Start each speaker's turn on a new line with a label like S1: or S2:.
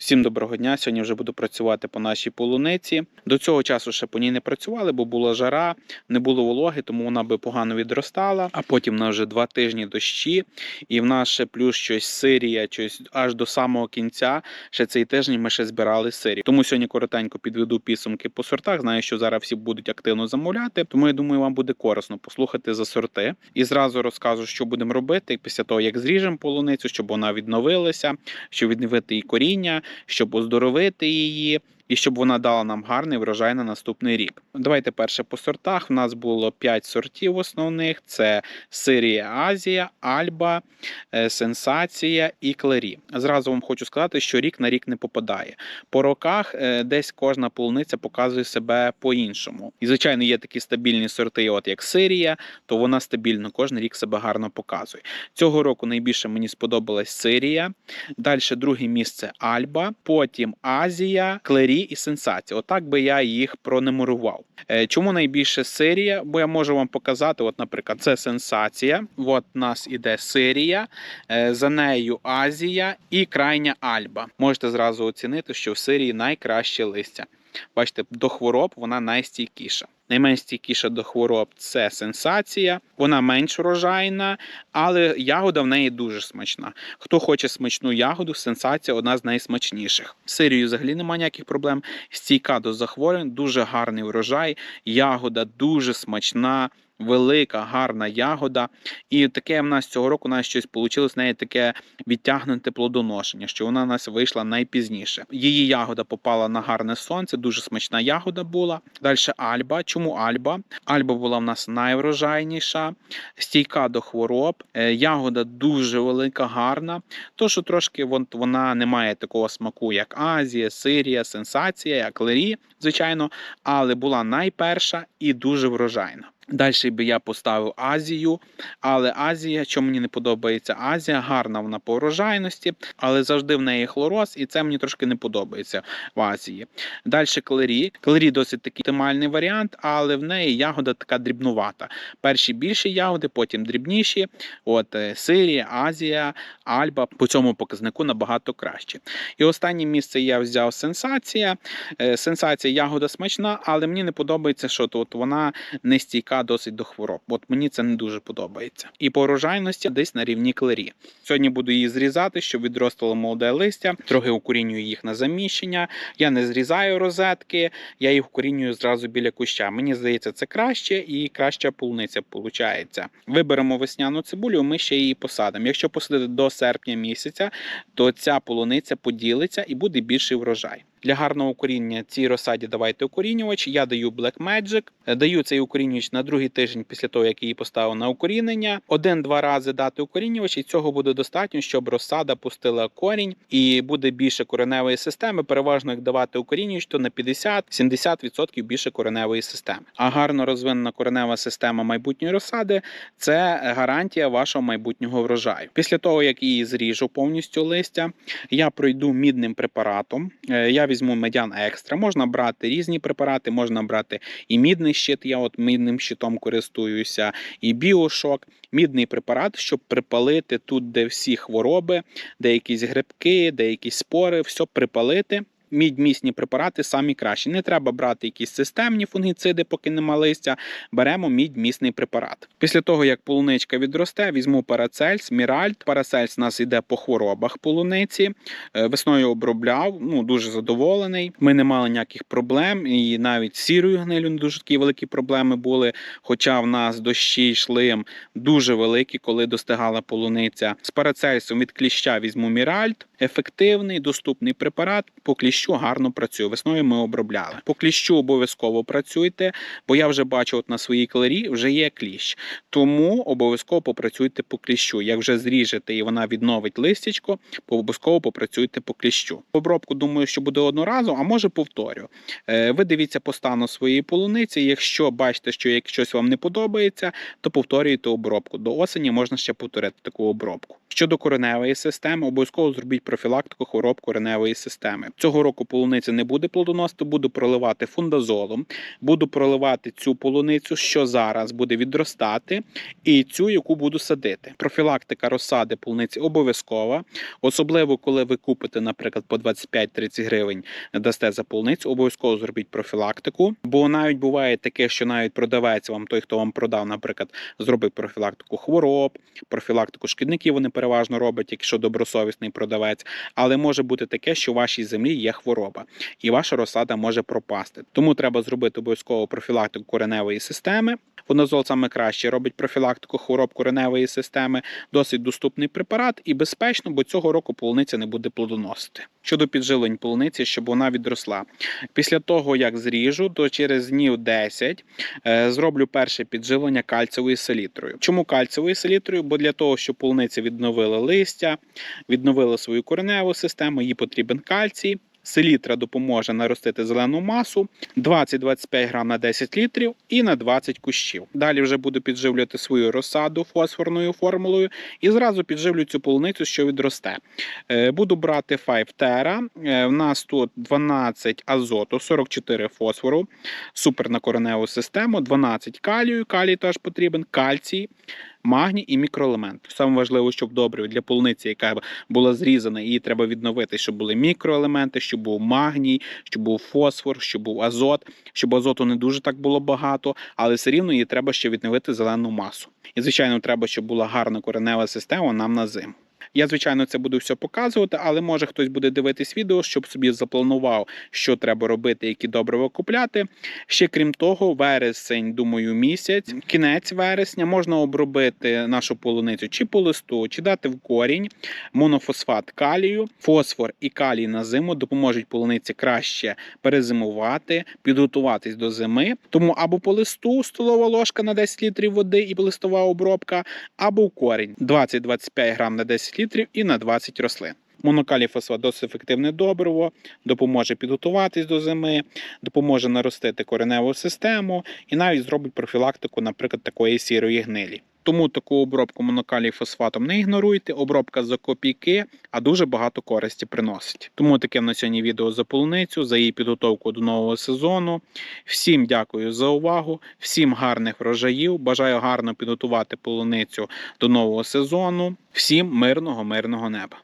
S1: Всім доброго дня. Сьогодні вже буду працювати по нашій полуниці. До цього часу ще по ній не працювали, бо була жара, не було вологи, тому вона би погано відростала. А потім на вже два тижні дощі, і в нас ще плюс щось сирія, щось аж до самого кінця. Ще цей тиждень ми ще збирали сирі. Тому сьогодні коротенько підведу підсумки по сортах. Знаю, що зараз всі будуть активно замовляти. Тому я думаю, вам буде корисно послухати за сорти. І зразу розкажу, що будемо робити після того, як зріжемо полуницю, щоб вона відновилася, щоб відновити її коріння щоб оздоровити її і щоб вона дала нам гарний врожай на наступний рік. Давайте перше по сортах. У нас було 5 сортів основних: це Сирія Азія, Альба, е, Сенсація і Клері. Зразу вам хочу сказати, що рік на рік не попадає. По роках е, десь кожна полуниця показує себе по-іншому. І, звичайно, є такі стабільні сорти, от як Сирія, то вона стабільно кожен рік себе гарно показує. Цього року найбільше мені сподобалась Сирія. Далі друге місце Альба, потім Азія, Клері і Сенсація. Отак би я їх пронумерував. Е, Чому найбільше Сирія? Бо я можу вам показати, от, наприклад, це сенсація. От нас іде Сирія, е, за нею Азія і крайня Альба. Можете зразу оцінити, що в Сирії найкраще листя. Бачите, до хвороб вона найстійкіша. Найменш стійкіша до хвороб це сенсація, вона менш врожайна, але ягода в неї дуже смачна. Хто хоче смачну ягоду, сенсація одна з найсмачніших. В Сирію взагалі немає ніяких проблем. Стійка до захворювань, дуже гарний урожай, ягода дуже смачна. Велика, гарна ягода. І таке в нас цього року у нас щось вийшло з неї таке відтягнуте плодоношення, що вона у нас вийшла найпізніше. Її ягода попала на гарне сонце, дуже смачна ягода була. Далі Альба. Чому Альба? Альба була в нас найврожайніша, стійка до хвороб, е, ягода дуже велика, гарна. То, що трошки вона не має такого смаку, як Азія, Сирія, Сенсація, як Лері, звичайно, але була найперша і дуже врожайна. Далі би я поставив Азію, але Азія, що мені не подобається, Азія гарна вона по урожайності, але завжди в неї хлороз, і це мені трошки не подобається в Азії. Далі Клері. Клері досить такий оптимальний варіант, але в неї ягода така дрібнувата. Перші більші ягоди, потім дрібніші. От е, Сирія, Азія, Альба по цьому показнику набагато краще. І останнє місце я взяв сенсація. Е, Сенсація ягода смачна, але мені не подобається, що тут вона не стійка досить до хвороб. От мені це не дуже подобається. І по урожайності десь на рівні клері. Сьогодні буду її зрізати, щоб відростало молоде листя. Трохи укорінюю їх на заміщення. Я не зрізаю розетки, я їх укорінюю зразу біля куща. Мені здається, це краще і краща полуниця виходить. Виберемо весняну цибулю, ми ще її посадимо. Якщо посадити до серпня місяця, то ця полуниця поділиться і буде більший врожай. Для гарного укоріння цій розсаді давайте укорінювач. Я даю Black Magic. Даю цей укорінювач на другий тиждень після того, як її поставив на укорінення. Один-два рази дати укорінювач, і цього буде достатньо, щоб розсада пустила корінь і буде більше кореневої системи. Переважно, як давати укорінювач, то на 50-70% більше кореневої системи. А гарно розвинена коренева система майбутньої розсади це гарантія вашого майбутнього врожаю. Після того, як її зріжу повністю листя, я пройду мідним препаратом. Е, Я візьму медян екстра. Можна брати різні препарати, можна брати і мідний щит. Я от мідним щитом користуюся, і біошок. Мідний препарат, щоб припалити тут, де всі хвороби, де якісь грибки, де якісь спори, все припалити. Мідьмісні препарати самі кращі. Не треба брати якісь системні фунгіциди, поки нема листя. Беремо мідьмісний препарат. Після того, як полуничка відросте, візьму парацельс, міральт. Парацельс у нас йде по хворобах полуниці. Е, Весною обробляв, ну дуже задоволений. Ми не мали ніяких проблем, і навіть сірою гнилю не дуже такі великі проблеми були. Хоча в нас дощі йшли дуже великі, коли достигала полуниця. З парацельсом від кліща візьму міральт. Ефективний, доступний препарат. По кліщу гарно працює. Весною ми обробляли. По кліщу обов'язково працюйте, бо я вже бачу, от на своїй клері вже є кліщ. Тому обов'язково попрацюйте по кліщу. Як вже зріжете і вона відновить листячко, обов'язково попрацюйте по кліщу. Обробку думаю, що буде одноразово, а може повторю. Е, Ви дивіться по стану своєї полуниці. Якщо бачите, що як щось вам не подобається, то повторюйте обробку. До осені можна ще повторити таку обробку. Щодо кореневої системи, обов'язково зробіть профілактику хвороб кореневої системи. Цього року полуниця не буде плодоносити, буду проливати фундазолом, буду проливати цю полуницю, що зараз буде відростати, і цю, яку буду садити. Профілактика розсади полуниці обов'язкова, особливо коли ви купите, наприклад, по 25-30 гривень дасте за полуницю, обов'язково зробіть профілактику. Бо навіть буває таке, що навіть продавець вам, той, хто вам продав, наприклад, зробить профілактику хвороб, профілактику шкідників. Вони переважно роблять, якщо добросовісний продавець. Але може бути таке, що у вашій землі є хвороба, і ваша розсада може пропасти. Тому треба зробити обов'язково профілактику кореневої системи. Фоназол саме краще робить профілактику хвороб кореневої системи, досить доступний препарат і безпечно, бо цього року полуниця не буде плодоносити. Щодо підживлень полуниці, щоб вона відросла. Після того, як зріжу, то через днів 10 е, зроблю перше підживлення кальцевою селітрою. Чому кальцевою селітрою? Бо для того, щоб полуниця відновила листя, відновила свою кореневу систему, їй потрібен кальцій. Селітра допоможе наростити зелену масу 20-25 грам на 10 літрів і на 20 кущів. Далі вже буду підживлювати свою розсаду фосфорною формулою і зразу підживлю цю полуницю, що відросте. Е, Буду брати 5 тера. Е, В нас тут 12 азоту, 44 фосфору, супер на кореневу систему, 12 калію, калій теж потрібен, кальцій. Магній і мікроелемент. Саме важливо, щоб добре для полуниці, яка була зрізана, її треба відновити, щоб були мікроелементи, щоб був магній, щоб був фосфор, щоб був азот, щоб азоту не дуже так було багато, але все рівно її треба ще відновити зелену масу. І, звичайно, треба, щоб була гарна коренева система нам на зиму. Я, звичайно, це буду все показувати, але може хтось буде дивитись відео, щоб собі запланував, що треба робити, які добрива купляти. Ще крім того, вересень, думаю, місяць, кінець вересня можна обробити нашу полуницю чи по листу, чи дати в корінь монофосфат калію, фосфор і калій на зиму допоможуть полуниці краще перезимувати, підготуватись до зими. Тому або по листу столова ложка на 10 літрів води і листова обробка, або в корінь 20-25 грам на 10 літрів і на 20 рослин. Монокалій фосфат досить ефективне добриво, допоможе підготуватись до зими, допоможе наростити кореневу систему і навіть зробить профілактику, наприклад, такої сірої гнилі. Тому таку обробку монокалій фосфатом не ігноруйте. Обробка за копійки, а дуже багато користі приносить. Тому таке на сьогодні відео за полуницю, за її підготовку до нового сезону. Всім дякую за увагу, всім гарних врожаїв. Бажаю гарно підготувати полуницю до нового сезону. Всім мирного, мирного неба.